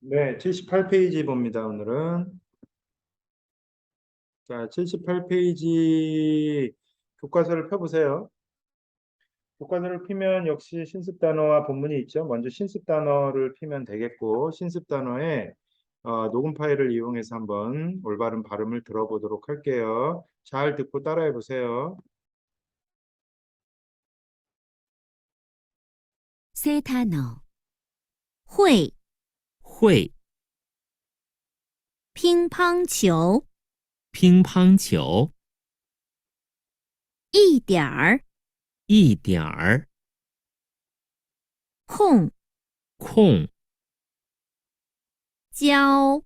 네, 78페이지 봅니다, 오늘은. 자, 78페이지 교과서를 펴보세요. 교과서를 피면 역시 신습 단어와 본문이 있죠. 먼저 신습 단어를 피면 되겠고, 신습 단어에 어, 녹음 파일을 이용해서 한번 올바른 발음을 들어보도록 할게요. 잘 듣고 따라해 보세요. 새 단어 会会乒乓球乒乓球一点儿一点儿空空教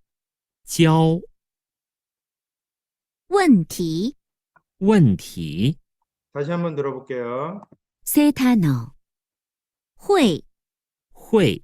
教问题问题 다시 한번 들어볼게요. 새 단어 会会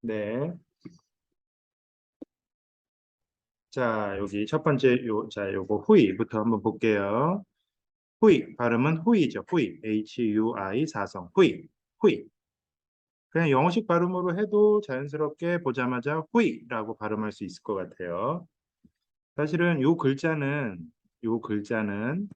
네. 자, 여기 첫 번째 요, 자, 요거 후이부터 한번 볼게요. 후이 발음은 후이죠. 후이. H-U-I 사성. 후이. 후이. 그냥 영어식 발음으로 해도 자연스럽게 보자마자 후이라고 발음할 수 있을 것 같아요. 사실은 요 글자는 요 글자는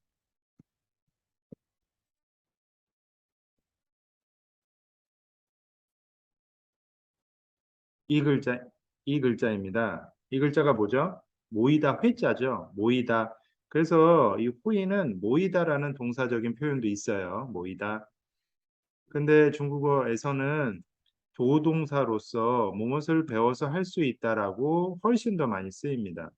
이 글자 이 글자입니다. 이 글자가 뭐죠? 모이다 회자죠. 모이다. 그래서 이 후이는 모이다라는 동사적인 표현도 있어요. 모이다. 근데 중국어에서는 조동사로서 무엇을 배워서 할 수 있다라고 훨씬 더 많이 쓰입니다.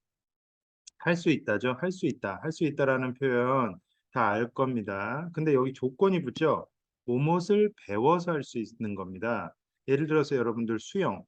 할 수 있다죠. 할 수 있다. 할 수 있다라는 표현 다 알 겁니다. 근데 여기 조건이 붙죠. 무엇을 배워서 할 수 있는 겁니다. 예를 들어서 여러분들 수영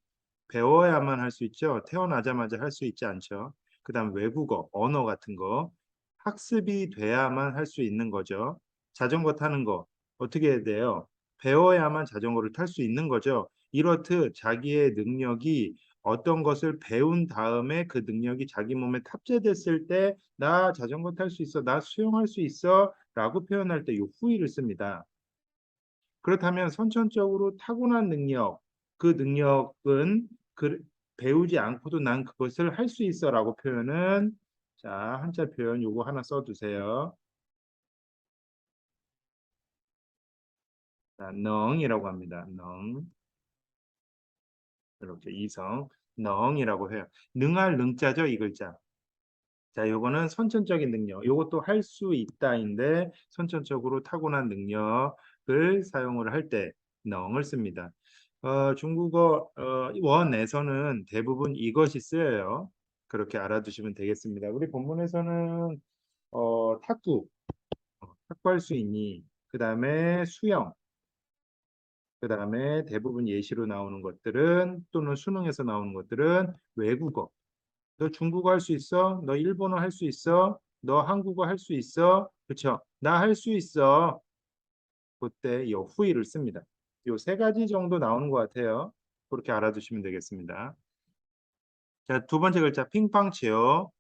배워야만 할 수 있죠. 태어나자마자 할 수 있지 않죠. 그 다음 외국어, 언어 같은 거 학습이 돼야만 할 수 있는 거죠. 자전거 타는 거 어떻게 해야 돼요? 배워야만 자전거를 탈 수 있는 거죠. 이렇듯 자기의 능력이 어떤 것을 배운 다음에 그 능력이 자기 몸에 탑재됐을 때 나 자전거 탈 수 있어, 나 수영할 수 있어 라고 표현할 때 이 후이를 씁니다. 그렇다면 선천적으로 타고난 능력, 그 능력은 그 배우지 않고도 난 그것을 할 수 있어 라고 표현은 자 한자 표현 요거 하나 써두세요. 자, 능이라고 합니다. 능. 이렇게 이성 능이라고 해요. 능할 능자죠, 이 글자. 자, 요거는 선천적인 능력. 요것도 할 수 있다인데 선천적으로 타고난 능력을 사용을 할 때 능을 씁니다. 어, 중국어 어, 원에서는 대부분 이것이 쓰여요. 그렇게 알아두시면 되겠습니다. 우리 본문에서는 어, 탁구, 어, 탁구할 수 있니? 그 다음에 수영, 그 다음에 대부분 예시로 나오는 것들은 또는 수능에서 나오는 것들은 외국어. 너 중국어 할 수 있어? 너 일본어 할 수 있어? 너 한국어 할 수 있어? 그쵸? 나 할 수 있어. 그때 이 후이를 씁니다. 요 세 가지 정도 나오는 것 같아요. 그렇게 알아두시면 되겠습니다. 자, 두 번째 글자 핑팡치요.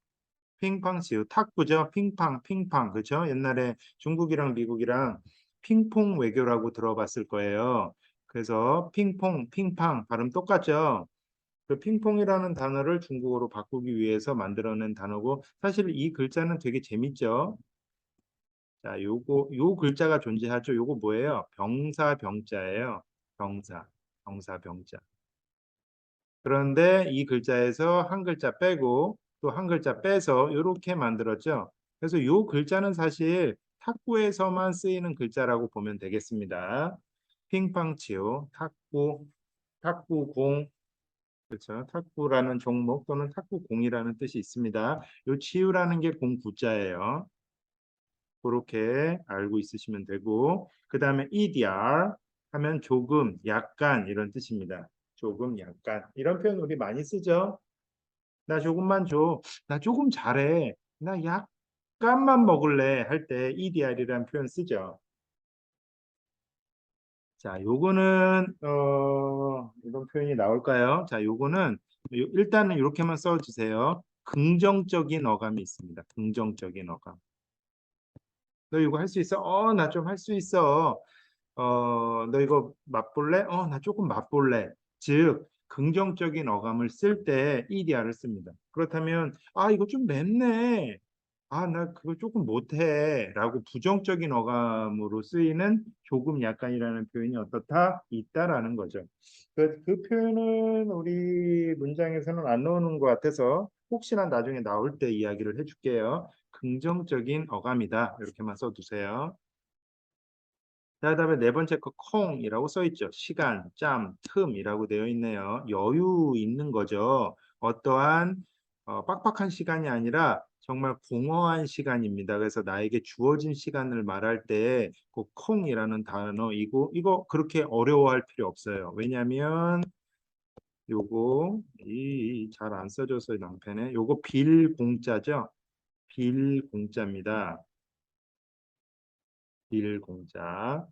핑팡치요. 탁구죠. 핑팡, 핑팡. 그죠? 옛날에 중국이랑 미국이랑 핑퐁 외교라고 들어봤을 거예요. 그래서 핑퐁, 핑팡 발음 똑같죠? 그 핑퐁이라는 단어를 중국어로 바꾸기 위해서 만들어낸 단어고 사실 이 글자는 되게 재밌죠? 자, 요거 요 글자가 존재하죠. 요거 뭐예요? 병사 병자예요. 병사. 병사 병자. 그런데 이 글자에서 한 글자 빼고 또 한 글자 빼서 이렇게 만들었죠. 그래서 요 글자는 사실 탁구에서만 쓰이는 글자라고 보면 되겠습니다. 핑팡치요, 탁구, 탁구공, 그렇죠. 탁구라는 종목 또는 탁구공이라는 뜻이 있습니다. 요 치유라는 게 공구자예요. 그렇게 알고 있으시면 되고 그 다음에 EDR 하면 조금, 약간 이런 뜻입니다. 조금, 약간 이런 표현 우리 많이 쓰죠. 나 조금만 줘. 나 조금 잘해. 나 약간만 먹을래 할 때 EDR이라는 표현 쓰죠. 자, 요거는 어 이런 표현이 나올까요? 자, 요거는 요- 일단은 이렇게만 써주세요. 긍정적인 어감이 있습니다. 긍정적인 어감. 너 이거 할 수 있어? 어, 나 좀 할 수 있어. 어, 너 이거 맛볼래? 어, 나 조금 맛볼래. 즉, 긍정적인 어감을 쓸 때 EDR을 씁니다. 그렇다면, 아, 이거 좀 맵네. 아, 나 그거 조금 못해. 라고 부정적인 어감으로 쓰이는 조금 약간이라는 표현이 어떻다? 있다라는 거죠. 그, 그 표현은 우리 문장에서는 안 나오는 것 같아서 혹시나 나중에 나올 때 이야기를 해줄게요. 긍정적인 어감이다. 이렇게만 써두세요. 자, 그다음에 네 번째 거 콩이라고 써 있죠. 시간, 짬, 틈이라고 되어 있네요. 여유 있는 거죠. 어떠한 어, 빡빡한 시간이 아니라 정말 공허한 시간입니다. 그래서 나에게 주어진 시간을 말할 때 그 콩이라는 단어 이거 이거 그렇게 어려워할 필요 없어요. 왜냐하면 요거 이 잘 안 써져서 낭패네. 요거 빌 공짜죠. 빌 공짜입니다. 빌 공짜.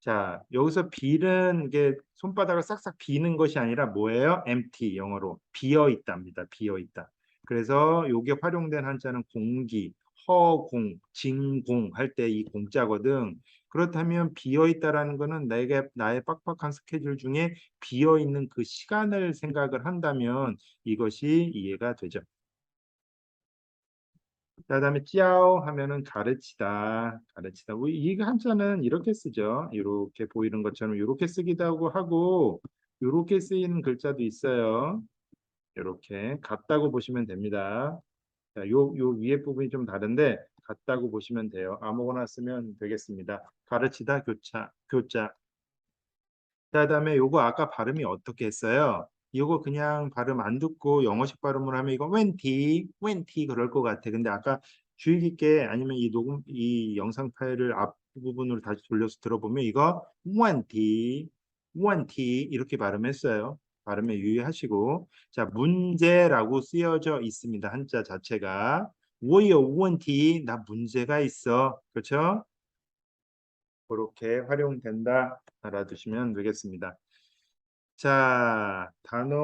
자, 여기서 빌은 이게 손바닥을 싹싹 비는 것이 아니라 뭐예요? empty 영어로 비어 있답니다. 비어 있다. 그래서 요게 활용된 한자는 공기, 허공, 진공 할 때 이 공짜거든. 그렇다면 비어 있다라는 거는 내게 나의 빡빡한 스케줄 중에 비어 있는 그 시간을 생각을 한다면 이것이 이해가 되죠. 자, 그다음에 찌아오 하면은 가르치다, 가르치다. 우리 이 한자는 이렇게 쓰죠. 이렇게 보이는 것처럼 이렇게 쓰기도 하고 하고 이렇게 쓰이는 글자도 있어요. 이렇게 같다고 보시면 됩니다. 자, 요, 요 위에 부분이 좀 다른데 같다고 보시면 돼요. 아무거나 쓰면 되겠습니다. 가르치다, 교차, 교자. 자, 그다음에 요거 아까 발음이 어떻게 했어요? 이거 그냥 발음 안 듣고 영어식 발음을 하면 이거 웬티, 웬티 그럴 것 같아. 근데 아까 주의 깊게 아니면 이 녹음, 이 영상 파일을 앞부분으로 다시 돌려서 들어보면 이거 웬티, 웬티 이렇게 발음했어요. 발음에 유의하시고 자 문제라고 쓰여져 있습니다. 한자 자체가 워이어 우원티 나 문제가 있어 그렇죠? 그렇게 활용된다 알아두시면 되겠습니다. 자, 단어,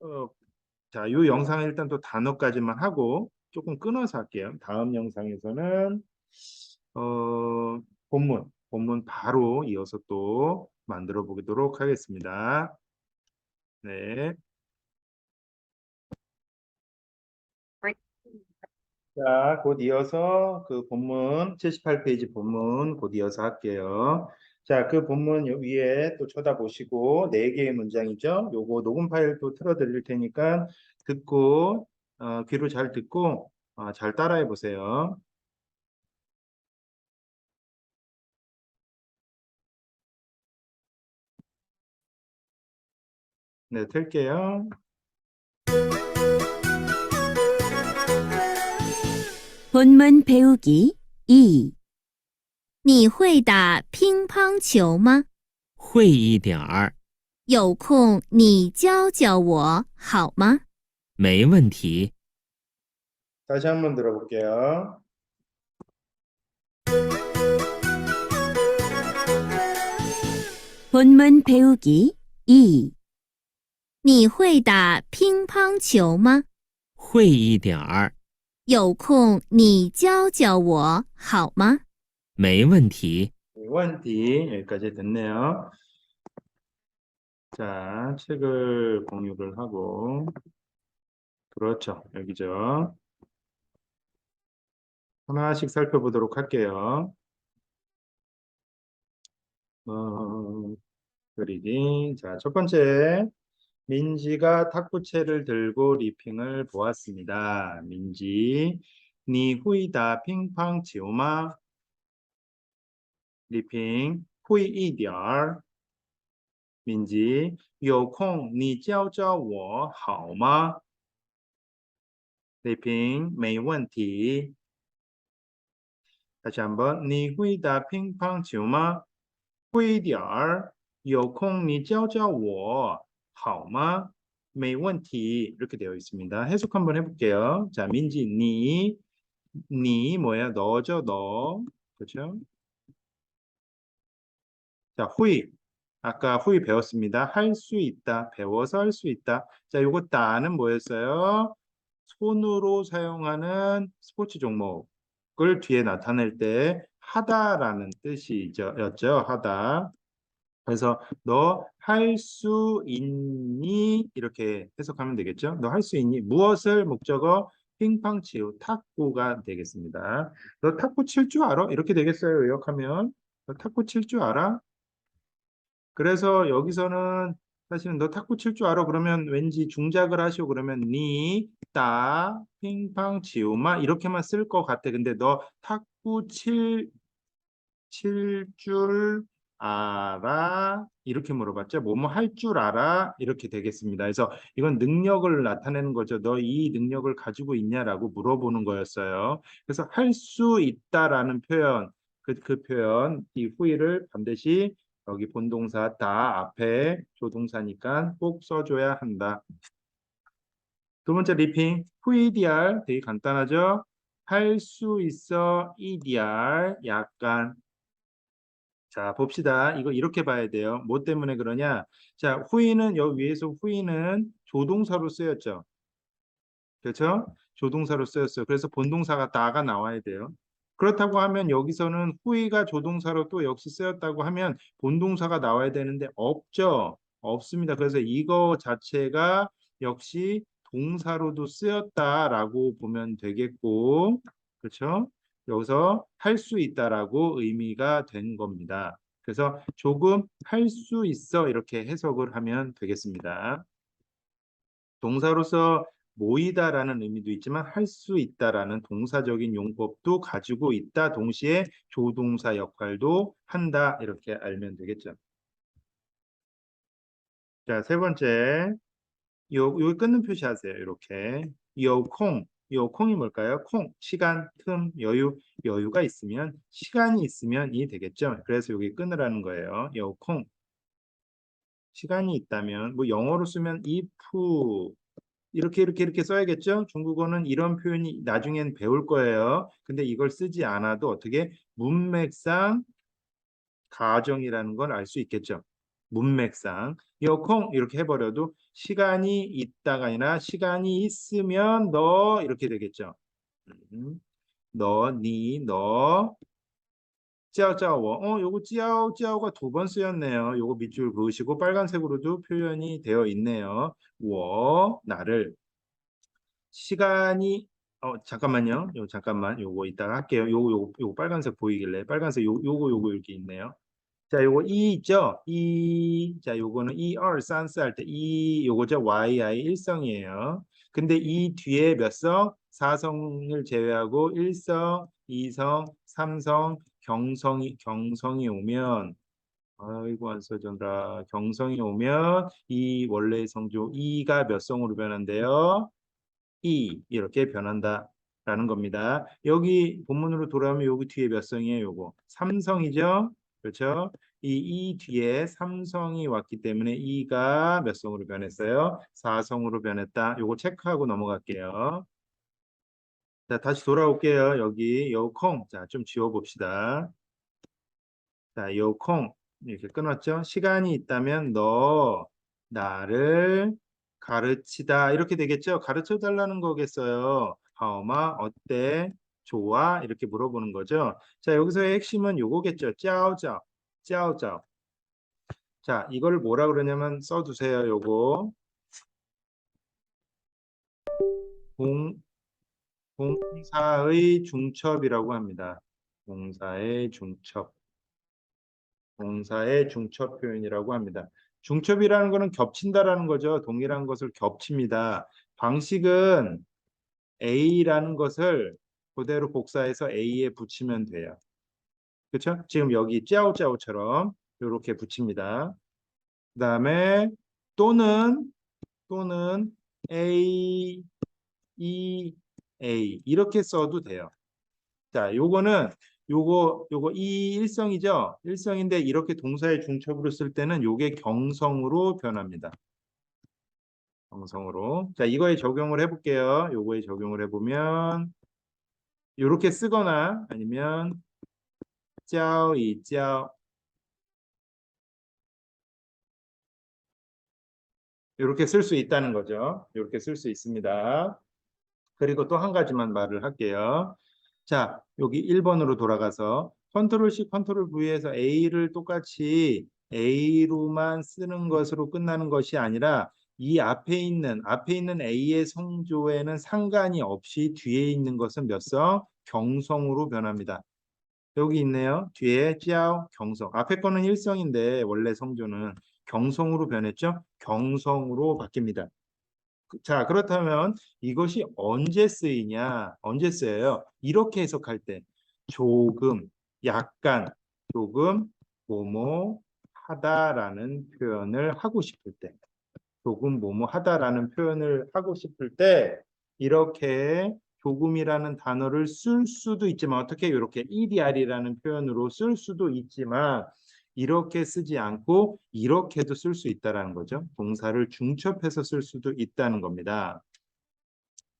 어, 자, 요 영상은 일단 또 단어까지만 하고 조금 끊어서 할게요. 다음 영상에서는 어, 본문, 본문 바로 이어서 또 만들어 보도록 하겠습니다. 네. 자, 곧 이어서 그 본문 78페이지 본문 곧 이어서 할게요. 자, 그 본문 요 위에 또 쳐다보시고 네 개의 문장이죠. 요거 녹음 파일도 틀어 드릴 테니까 듣고 어, 귀로 잘 듣고 어, 잘 따라해 보세요. 네, 틀게요. 본문 배우기 2. 你会打乒乓球吗？会一点儿，有空你教教我好吗？没问题。 다시 한번 들어볼게요. 본문 배우기 2. 你会打乒乓球吗？会一点儿，有空你教教我好吗？ 没问题。 원디 여기까지 됐네요. 자, 책을 공유를 하고 그렇죠. 여기죠. 하나씩 살펴보도록 할게요. 어, 그리기. 자, 첫 번째. 민지가 탁구채를 들고 리핑을 보았습니다. 민지, 你会打乒乓球吗? 리핑, 会一点儿. 민지, 有空你教教我好吗? 리핑, 没问题. 다시 한번 你会打乒乓球吗会一点儿有空你教教我好吗没问题이렇게 되어 있습니다. 해석 한번 해볼게요. 자, 민지, 니, 니 뭐야? 너죠, 너. 그렇죠? 자, 후이. 아까 후이 배웠습니다. 할 수 있다. 배워서 할 수 있다. 자, 요거 따는 뭐였어요? 손으로 사용하는 스포츠 종목을 뒤에 나타낼 때 하다라는 뜻이죠. 였죠. 하다. 그래서 너 할 수 있니? 이렇게 해석하면 되겠죠. 너 할 수 있니? 무엇을 목적어 乒乓 치우 탁구가 되겠습니다. 너 탁구 칠 줄 알아? 이렇게 되겠어요. 요약하면 너 탁구 칠 줄 알아? 그래서 여기서는 사실은 너 탁구 칠 줄 알아? 그러면 왠지 중작을 하시고 그러면 니, 따, 乒乓 치우마 이렇게만 쓸 것 같아. 근데 너 탁구 칠 칠 줄 알아? 이렇게 물어봤죠. 뭐뭐 할 줄 알아? 이렇게 되겠습니다. 그래서 이건 능력을 나타내는 거죠. 너 이 능력을 가지고 있냐라고 물어보는 거였어요. 그래서 할 수 있다라는 표현, 그, 그 표현, 이 후위를 반드시 여기 본동사 다 앞에 조동사니까 꼭 써줘야 한다. 두 번째 리핑, 후이디알 되게 간단하죠? 할 수 있어, 이디알 약간 자, 봅시다. 이거 이렇게 봐야 돼요. 뭐 때문에 그러냐? 자, 후이는 여기 위에서 후이는 조동사로 쓰였죠. 그렇죠? 조동사로 쓰였어요. 그래서 본동사가 다가 나와야 돼요. 그렇다고 하면 여기서는 후이가 조동사로 또 역시 쓰였다고 하면 본동사가 나와야 되는데 없죠. 없습니다. 그래서 이거 자체가 역시 동사로도 쓰였다라고 보면 되겠고, 그렇죠? 여기서 할 수 있다라고 의미가 된 겁니다. 그래서 조금 할 수 있어 이렇게 해석을 하면 되겠습니다. 동사로서 모이다라는 의미도 있지만 할 수 있다라는 동사적인 용법도 가지고 있다. 동시에 조동사 역할도 한다. 이렇게 알면 되겠죠. 자, 세 번째. 요, 요 끊는 표시하세요. 이렇게. 요 콩. 요 콩이 뭘까요? 콩, 시간, 틈, 여유, 여유가 있으면 시간이 있으면 이 되겠죠. 그래서 여기 끊으라는 거예요. 요 콩. 시간이 있다면 뭐 영어로 쓰면 if 이렇게 이렇게 이렇게 써야겠죠. 중국어는 이런 표현이 나중엔 배울 거예요. 근데 이걸 쓰지 않아도 어떻게 문맥상 가정이라는 걸 알 수 있겠죠. 문맥상 여콩 이렇게 해버려도 시간이 있다가 아니라 시간이 있으면 너 이렇게 되겠죠. 음, 너, 니, 너, 찌아오짜오. 어, 요거 찌아오가 두 번 쓰였네요. 요거 밑줄 그으시고 빨간색으로도 표현이 되어 있네요. 워, 나를. 시간이 어 잠깐만요. 요 잠깐만 요거 이따가 할게요. 요거 요거 요거 빨간색 보이길래 빨간색 요 요거 요거 이렇게 있네요. 자, 요거 이 있죠? 이, 자, 요거는 이, 얼, 산스 할 때 이, 요거죠? y, i, 일성이에요. 근데 이 뒤에 몇 성? 사성을 제외하고 일성, 이성, 삼성, 경성이, 경성이 오면, 아이고, 안 써준다. 경성이 오면 이 원래의 성조 이가 몇 성으로 변한대요? 이, 이렇게 변한다. 라는 겁니다. 여기 본문으로 돌아오면 여기 뒤에 몇 성이에요? 요거. 삼성이죠? 그렇죠? 이, 이 뒤에 삼성이 왔기 때문에 이가 몇 성으로 변했어요? 사성으로 변했다. 요거 체크하고 넘어갈게요. 자, 다시 돌아올게요. 여기 요콩. 자, 좀 지워봅시다. 자, 요콩. 이렇게 끊었죠? 시간이 있다면 너 나를 가르치다. 이렇게 되겠죠? 가르쳐 달라는 거겠어요. 하오마 어때? 좋아? 이렇게 물어보는 거죠. 자, 여기서의 핵심은 요거겠죠. 짜오짜오. 짜오짜오. 자, 이걸 뭐라 그러냐면 써두세요. 요거. 공, 공사의 중첩이라고 합니다. 공사의 중첩. 공사의 중첩 표현이라고 합니다. 중첩이라는 것은 겹친다라는 거죠. 동일한 것을 겹칩니다. 방식은 A라는 것을 그대로 복사해서 A에 붙이면 돼요. 그렇죠? 지금 여기 짜오짜오처럼 이렇게 붙입니다. 그 다음에 또는 또는 A, E, A 이렇게 써도 돼요. 자, 요거는 요거 요거 이 일성이죠. 일성인데 이렇게 동사의 중첩으로 쓸 때는 요게 경성으로 변합니다. 경성으로. 자, 이거에 적용을 해 볼게요. 요거에 적용을 해 보면 요렇게 쓰거나 아니면 教이教 이렇게 쓸 수 있다는 거죠. 이렇게 쓸 수 있습니다. 그리고 또 한 가지만 말을 할게요. 자, 여기 1번으로 돌아가서 컨트롤 C, 컨트롤 V에서 A를 똑같이 A로만 쓰는 것으로 끝나는 것이 아니라 이 앞에 있는 앞에 있는 A의 성조에는 상관이 없이 뒤에 있는 것은 몇 성? 경성으로 변합니다. 여기 있네요. 뒤에 찌아오 경성. 앞에 거는 일성인데 원래 성조는 경성으로 변했죠. 경성으로 바뀝니다. 그- 자, 그렇다면 이것이 언제 쓰이냐? 언제 쓰여요? 이렇게 해석할 때 조금, 약간, 조금, 뭐뭐 하다라는 표현을 하고 싶을 때 조금 뭐뭐 하다라는 표현을 하고 싶을 때 이렇게 조금이라는 단어를 쓸 수도 있지만 어떻게 이렇게 EDR이라는 표현으로 쓸 수도 있지만 이렇게 쓰지 않고 이렇게도 쓸 수 있다라는 거죠. 동사를 중첩해서 쓸 수도 있다는 겁니다.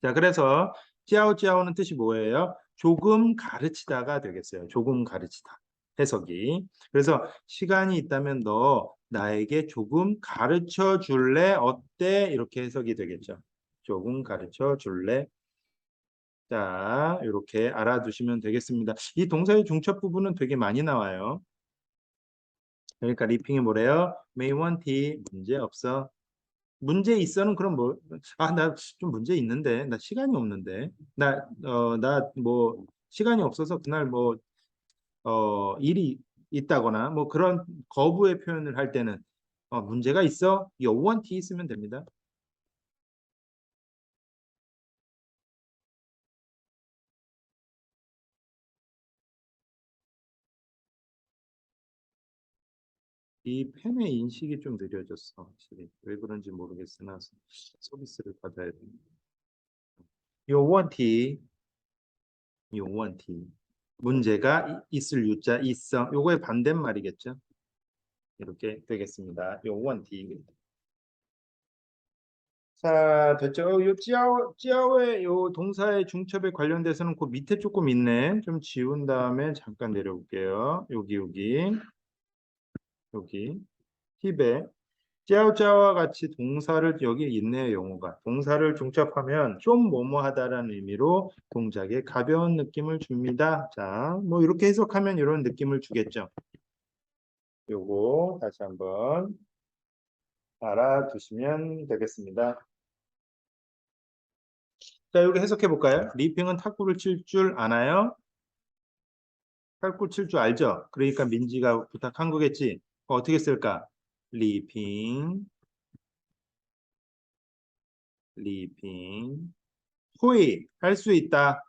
자, 그래서 찌아오찌아오는 뜻이 뭐예요? 조금 가르치다가 되겠어요. 조금 가르치다. 해석이. 그래서 시간이 있다면 너 나에게 조금 가르쳐 줄래? 어때? 이렇게 해석이 되겠죠. 조금 가르쳐 줄래? 자, 이렇게 알아두시면 되겠습니다. 이 동사의 중첩 부분은 되게 많이 나와요. 그러니까 리핑이 뭐래요? may want 문제 없어. 문제 있어는 그럼 뭐, 아, 나 좀 문제 있는데, 나 시간이 없는데, 나, 어, 나 뭐, 시간이 없어서 그날 뭐, 어, 일이 있다거나, 뭐 그런 거부의 표현을 할 때는, 어, 문제가 있어? you want 있으면 됩니다. 이 펜의 인식이 좀 느려졌어. 확실히. 왜 그런지 모르겠으나 서- 서비스를 받아야 돼. 요 원티, 요 원티. 문제가 이- 있을 유자 있어. 요거의 반대말이겠죠. 이렇게 되겠습니다. 요 원티. 자, 됐죠? 요 찌아오, 찌아오의 요 동사의 중첩에 관련돼서는 그 밑에 조금 있네. 좀 지운 다음에 잠깐 내려올게요. 여기, 여기. 여기 힙에 짜오짜오와 같이 동사를 여기 있네요 용어가. 동사를 중첩하면 좀 뭐뭐하다라는 의미로 동작에 가벼운 느낌을 줍니다. 자뭐 이렇게 해석하면 이런 느낌을 주겠죠. 요거 다시 한번 알아두시면 되겠습니다. 자 여기 해석해 볼까요? 리핑은 탁구를 칠 줄 아나요? 탁구 칠 줄 알죠? 그러니까 민지가 부탁한 거겠지 어, 어떻게 쓸까? 리핑, 호이, 할수 있다.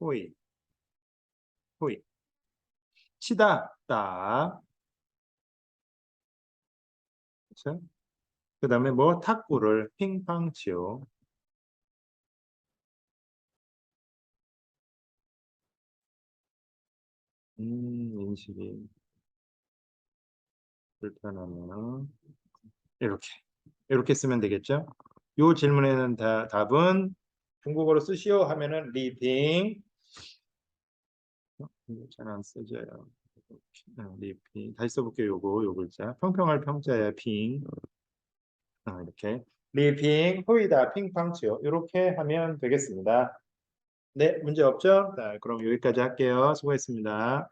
호이, 호이. 치다, 따. 그쵸? 그 다음에 뭐, 탁구를 핑팡 치요. 음, 인식이. 불편하면 이렇게 이렇게 쓰면 되겠죠? 요 질문에는 다, 답은 중국어로 쓰시오 하면은 리핑 잘안 쓰져요. 어, 리핑 다시 써볼게요. 요거 요 글자 평평할 평자야 핑 아, 이렇게 리핑 호이다 핑팡치요 이렇게 하면 되겠습니다. 네 문제 없죠? 자, 그럼 여기까지 할게요. 수고했습니다.